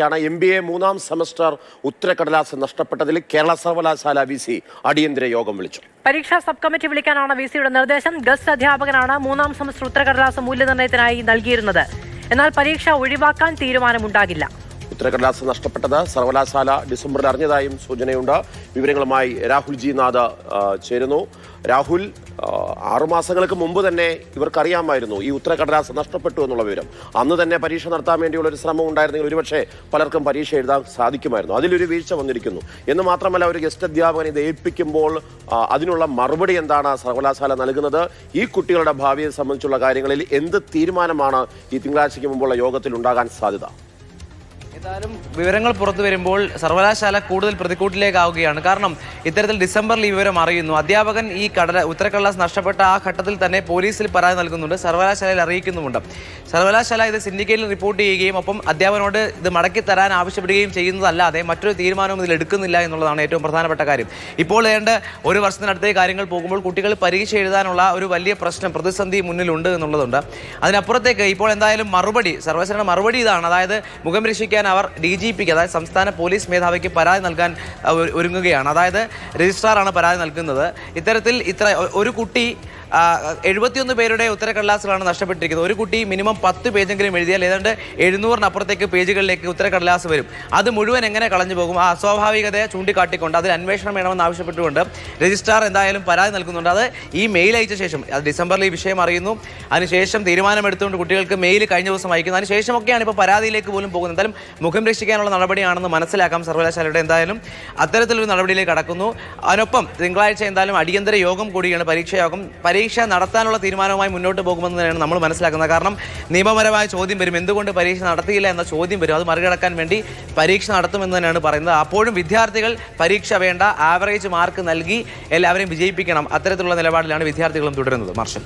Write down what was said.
വാർത്തയിലേക്കാണ് M B A മൂന്നാം semester ഉത്തരക്കടലാസ് നഷ്ടപ്പെട്ടതിൽ കേരള സർവകലാശാല വി സി അടിയന്തര യോഗം വിളിച്ചു. പരീക്ഷാ സബ് കമ്മിറ്റി വിളിക്കാനാണ് വി സിയുടെ നിർദ്ദേശം. ഗസ്റ്റ് അധ്യാപകനാണ് മൂന്നാം സെമസ്റ്റർ ഉത്തരകടലാസ് മൂല്യനിർണയത്തിനായി നൽകിയിരുന്നത്. എന്നാൽ പരീക്ഷ ഒഴിവാക്കാൻ തീരുമാനമുണ്ടാകില്ല. ഉത്തരക്കടലാസ് നഷ്ടപ്പെട്ടത്. സർവകലാശാല ഡിസംബറിൽ അറിഞ്ഞതായും സൂചനയുണ്ട്. വിവരങ്ങളുമായി രാഹുൽ ജി നാഥ് ചേരുന്നു. രാഹുൽ ആറുമാസങ്ങൾക്ക് മുമ്പ് തന്നെ ഇവർക്കറിയാമായിരുന്നു ഈ ഉത്തരക്കടലാസ് നഷ്ടപ്പെട്ടു എന്നുള്ള വിവരം. അന്ന് തന്നെ പരീക്ഷ നടത്താൻ വേണ്ടിയുള്ള ഒരു ശ്രമം ഉണ്ടായിരുന്നെങ്കിൽ ഒരുപക്ഷെ പലർക്കും പരീക്ഷ എഴുതാൻ സാധിക്കുമായിരുന്നു. അതിലൊരു വീഴ്ച വന്നിരിക്കുന്നു. എന്ന് മാത്രമല്ല ഒരു ഗസ്റ്റ് അധ്യാപകൻ ഇത് ഏൽപ്പിക്കുമ്പോൾ അതിനുള്ള മറുപടി എന്താണ് സർവകലാശാല നൽകുന്നത്? ഈ കുട്ടികളുടെ ഭാവിയെ സംബന്ധിച്ചുള്ള കാര്യങ്ങളിൽ എന്ത് തീരുമാനമാണ് ഈ തിങ്കളാഴ്ചയ്ക്ക് മുമ്പുള്ള യോഗത്തിൽ ഉണ്ടാകാൻ സാധ്യത? ഏതായാലും വിവരങ്ങൾ പുറത്തു വരുമ്പോൾ സർവകലാശാല കൂടുതൽ പ്രതിക്കൂട്ടിലേക്കാവുകയാണ്. കാരണം ഇത്തരത്തിൽ ഡിസംബറിൽ ഈ വിവരം അറിയുന്നു. അധ്യാപകൻ ഈ കടല ഉത്തരക്കടലാസ് നഷ്ടപ്പെട്ട ആ ഘട്ടത്തിൽ തന്നെ പോലീസിൽ പരാതി നൽകുന്നുണ്ട്. സർവകലാശാലയിൽ അറിയിക്കുന്നുമുണ്ട്. സർവകലാശാല ഇത് സിൻഡിക്കേറ്റിൽ റിപ്പോർട്ട് ചെയ്യുകയും ഒപ്പം അധ്യാപകനോട് ഇത് മടക്കി തരാൻ ആവശ്യപ്പെടുകയും ചെയ്യുന്നതല്ലാതെ മറ്റൊരു തീരുമാനവും ഇതിൽ എടുക്കുന്നില്ല എന്നുള്ളതാണ് ഏറ്റവും പ്രധാനപ്പെട്ട കാര്യം. ഇപ്പോൾ ഏതാണ്ട് ഒരു വർഷത്തിനടുത്തേ കാര്യങ്ങൾ പോകുമ്പോൾ കുട്ടികൾ പരീക്ഷ എഴുതാനുള്ള ഒരു വലിയ പ്രശ്നം പ്രതിസന്ധി മുന്നിലുണ്ട് എന്നുള്ളതുണ്ട്. അതിനപ്പുറത്തേക്ക് ഇപ്പോൾ എന്തായാലും മറുപടി സർവശരണ മറുപടി ഇതാണ്. അതായത് മുഖം രക്ഷിക്കാൻ അവർ ഡി ജി പിക്ക് അതായത് സംസ്ഥാന പോലീസ് മേധാവിക്ക് പരാതി നൽകാൻ ഒരുങ്ങുകയാണ്. അതായത് രജിസ്ട്രാറാണ് പരാതി നൽകുന്നത്. ഇത്തരത്തിൽ ഇത്ര ഒരു കുട്ടി എഴുപത്തിയൊന്ന് പേരുടെ ഉത്തരക്കടലാസുകളാണ് നഷ്ടപ്പെട്ടിരിക്കുന്നത്. ഒരു കുട്ടി മിനിമം പത്ത് പേജെങ്കിലും എഴുതിയാൽ ഏതാണ്ട് എഴുന്നൂറിനപ്പുറത്തേക്ക് പേജുകളിലേക്ക് ഉത്തരക്കടലാസ് വരും. അത് മുഴുവൻ എങ്ങനെ കളഞ്ഞു പോകും? ആ അസ്വാഭാവികതയെ ചൂണ്ടിക്കാട്ടിക്കൊണ്ട് അതിൽ അന്വേഷണം വേണമെന്ന് ആവശ്യപ്പെട്ടുകൊണ്ട് രജിസ്ട്രാർ എന്തായാലും പരാതി നൽകുന്നുണ്ട്. അത് ഈ മെയിൽ അയച്ച ശേഷം അത് ഡിസംബറിൽ ഈ വിഷയം അറിയുന്നു. അതിനുശേഷം തീരുമാനമെടുത്തുകൊണ്ട് കുട്ടികൾക്ക് മെയിൽ കഴിഞ്ഞ ദിവസം അയക്കുന്നു. അതിനുശേഷമൊക്കെയാണ് ഇപ്പോൾ പരാതിയിലേക്ക് പോലും പോകുന്നത്. എന്തായാലും മുഖം രക്ഷിക്കാനുള്ള നടപടിയാണെന്ന് മനസ്സിലാക്കാം സർവകലാശാലയുടെ എന്തായാലും. അത്തരത്തിലൊരു നടപടിയിലേക്ക് കടക്കുന്നു. അതിനൊപ്പം തിങ്കളാഴ്ച എന്തായാലും അടിയന്തര യോഗം കൂടിയാണ് പരീക്ഷ യോഗം. പരീക്ഷ നടത്താനുള്ള തീരുമാനവുമായി മുന്നോട്ട് പോകുമെന്ന് തന്നെയാണ് നമ്മൾ മനസ്സിലാക്കുന്നത്. കാരണം നിയമപരമായ ചോദ്യം വരും. എന്തുകൊണ്ട് പരീക്ഷ നടത്തിയില്ല എന്ന ചോദ്യം വരും. അത് മറികടക്കാൻ വേണ്ടി പരീക്ഷ നടത്തുമെന്ന് തന്നെയാണ് പറയുന്നത്. അപ്പോഴും വിദ്യാർത്ഥികൾ പരീക്ഷ വേണ്ട ആവറേജ് മാർക്ക് നൽകി എല്ലാവരെയും വിജയിപ്പിക്കണം. അത്തരത്തിലുള്ള നിലപാടിലാണ് വിദ്യാർത്ഥികളും തുടരുന്നത്. മാർഷൽ.